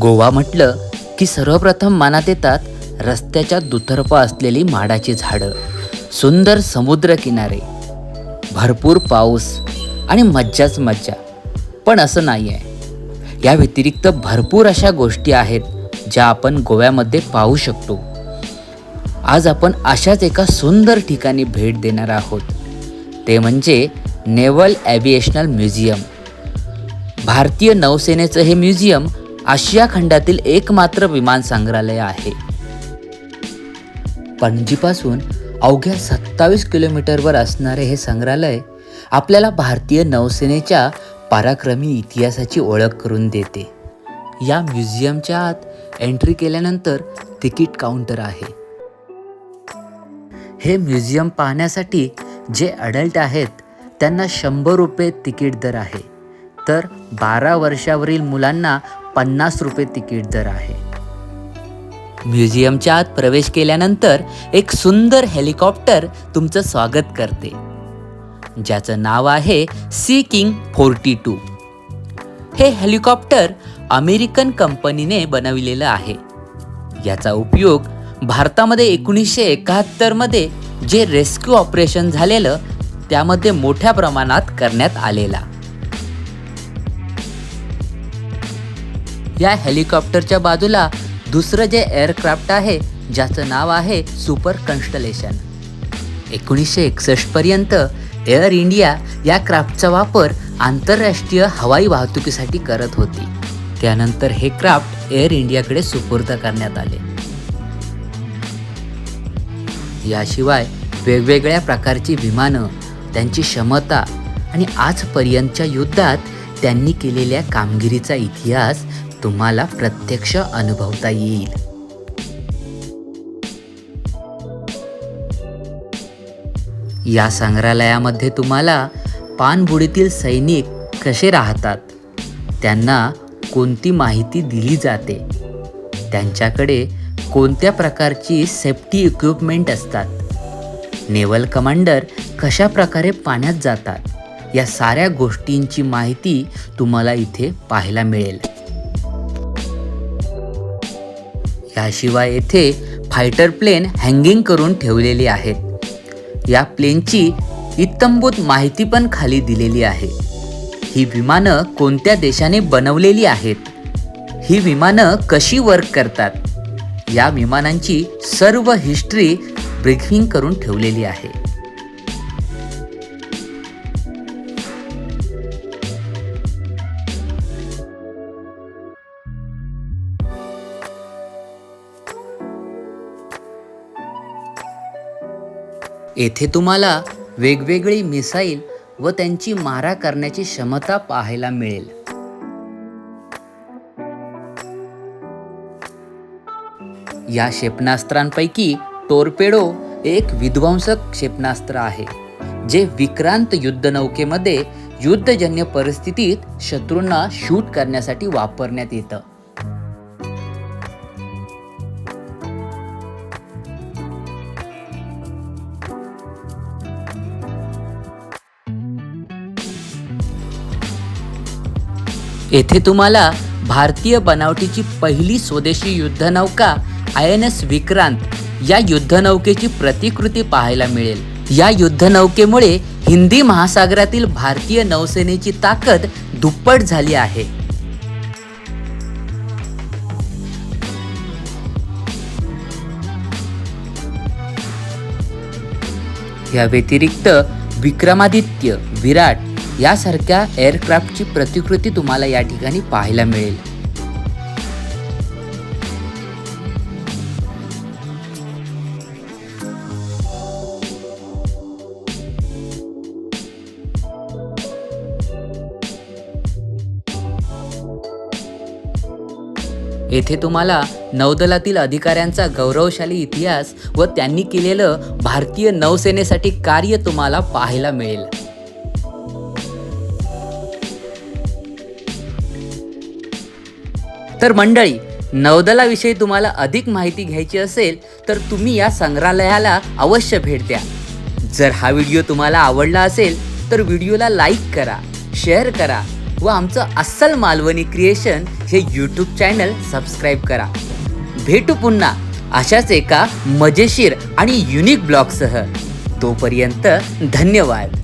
गोवा म्हटलं की सर्वप्रथम मनात येतात रस्त्याच्या दुतर्फा असलेली माडाची झाडं सुंदर समुद्रकिनारे भरपूर पाऊस आणि मज्जाच मज्जा. पण असं नाही आहे या व्यतिरिक्त भरपूर अशा गोष्टी आहेत ज्या आपण गोव्यामध्ये पाहू शकतो. आज आपण अशाच एका सुंदर ठिकाणी भेट देणार आहोत. ते म्हणजे नेव्हल ॲव्हिएशनल म्युझियम. भारतीय नौसेनेचं हे म्युझियम आशिया खंडातील एकमात्र विमान संग्रहालय आहे. पणजीपासून अवघ्या सत्तावीस किलोमीटरवर असणारे हे संग्रहालय आपल्याला भारतीय नौसेनेच्या पराक्रमी इतिहासाची ओळख करून देते. या म्युझियमच्या आत एंट्री केल्यानंतर तिकीट काउंटर आहे. हे म्युझियम पाहण्यासाठी जे अडल्ट आहेत त्यांना शंभर रुपये तिकीट दर आहे. तर बारा वर्षावरील मुलांना पन्नास रुपये तिकीट दर आहे. म्युझियमच्या आत प्रवेश केल्यानंतर एक सुंदर हेलिकॉप्टर तुमचं स्वागत करते. ज्याचं नाव आहे सी किंग फोर्टी टू. हे हेलिकॉप्टर अमेरिकन कंपनीने बनविलेलं आहे. याचा उपयोग भारतामध्ये एकोणीसशे एकाहत्तरमध्ये जे रेस्क्यू ऑपरेशन झालेलं त्यामध्ये मोठ्या प्रमाणात करण्यात आलेला. या हेलिकॉप्टरच्या बाजूला दुसरं जे एअरक्राफ्ट आहे ज्याचं नाव आहे सुपर कन्स्टलेशन. एकोणीसशे एकसष्ट पर्यंत एअर इंडिया या क्राफ्टचा वापर आंतरराष्ट्रीय हवाई वाहतुकीसाठी करत होती. त्यानंतर हे क्राफ्ट एअर इंडियाकडे सुपूर्द करण्यात आले. याशिवाय वेगवेगळ्या प्रकारची विमानं त्यांची क्षमता आणि आजपर्यंतच्या युद्धात त्यांनी केलेल्या कामगिरीचा इतिहास तुम्हाला प्रत्यक्ष अनुभवता येईल. या संग्रहालयामध्ये तुम्हाला पाणबुडीतील सैनिक कसे राहतात त्यांना कोणती माहिती दिली जाते त्यांच्याकडे कोणत्या प्रकारची सेफ्टी इक्विपमेंट असतात नेव्हल कमांडर कशा प्रकारे पाण्यात जातात या साऱ्या गोष्टींची माहिती तुम्हाला इथे पाहायला मिळेल. याशिवाय येथे फायटर प्लेन हँगिंग करून ठेवलेली आहेत. या प्लेनची इत्तंभूत माहिती पण खाली दिलेली आहे. ही विमानं कोणत्या देशाने बनवलेली आहेत? ही विमानं कशी वर्क करतात? या विमानांची सर्व हिस्ट्री ब्रिफिंग करून ठेवलेली आहे. येथे तुम्हाला वेगवेगळी मिसाईल व त्यांची मारा करण्याची क्षमता पाहायला मिळेल. या क्षेपणास्त्रांपैकी टोरपेडो एक विध्वंसक क्षेपणास्त्र आहे जे विक्रांत युद्धनौकेमध्ये युद्धजन्य परिस्थितीत शत्रूंना शूट करण्यासाठी वापरण्यात येतं. येथे तुम्हाला भारतीय बनावटीची पहिली स्वदेशी युद्धनौका आय एन एस विक्रांत या युद्धनौकेची प्रतिकृती पाहायला मिळेल. या युद्धनौकेमुळे हिंदी महासागरातील भारतीय नौसेनेची ताकद दुप्पट झाली आहे. या व्यतिरिक्त विक्रमादित्य विराट यासारख्या एअरक्राफ्टची प्रतिकृती तुम्हाला या ठिकाणी पाहायला मिळेल. येथे तुम्हाला नौदलातील अधिकाऱ्यांचा गौरवशाली इतिहास व त्यांनी केलेलं भारतीय नौसेनेसाठी कार्य तुम्हाला पाहायला मिळेल. तर मंडळी नौदलाविषयी तुम्हाला अधिक माहिती घ्यायची असेल तर तुम्ही या संग्रहालयाला अवश्य भेट द्या. जर हा व्हिडिओ तुम्हाला आवडला असेल तर व्हिडिओला लाईक करा शेअर करा व आमचं अस्सल मालवणी क्रिएशन हे यूट्यूब चॅनल सबस्क्राईब करा. भेटू पुन्हा अशाच एका मजेशीर आणि युनिक ब्लॉगसह. तोपर्यंत धन्यवाद.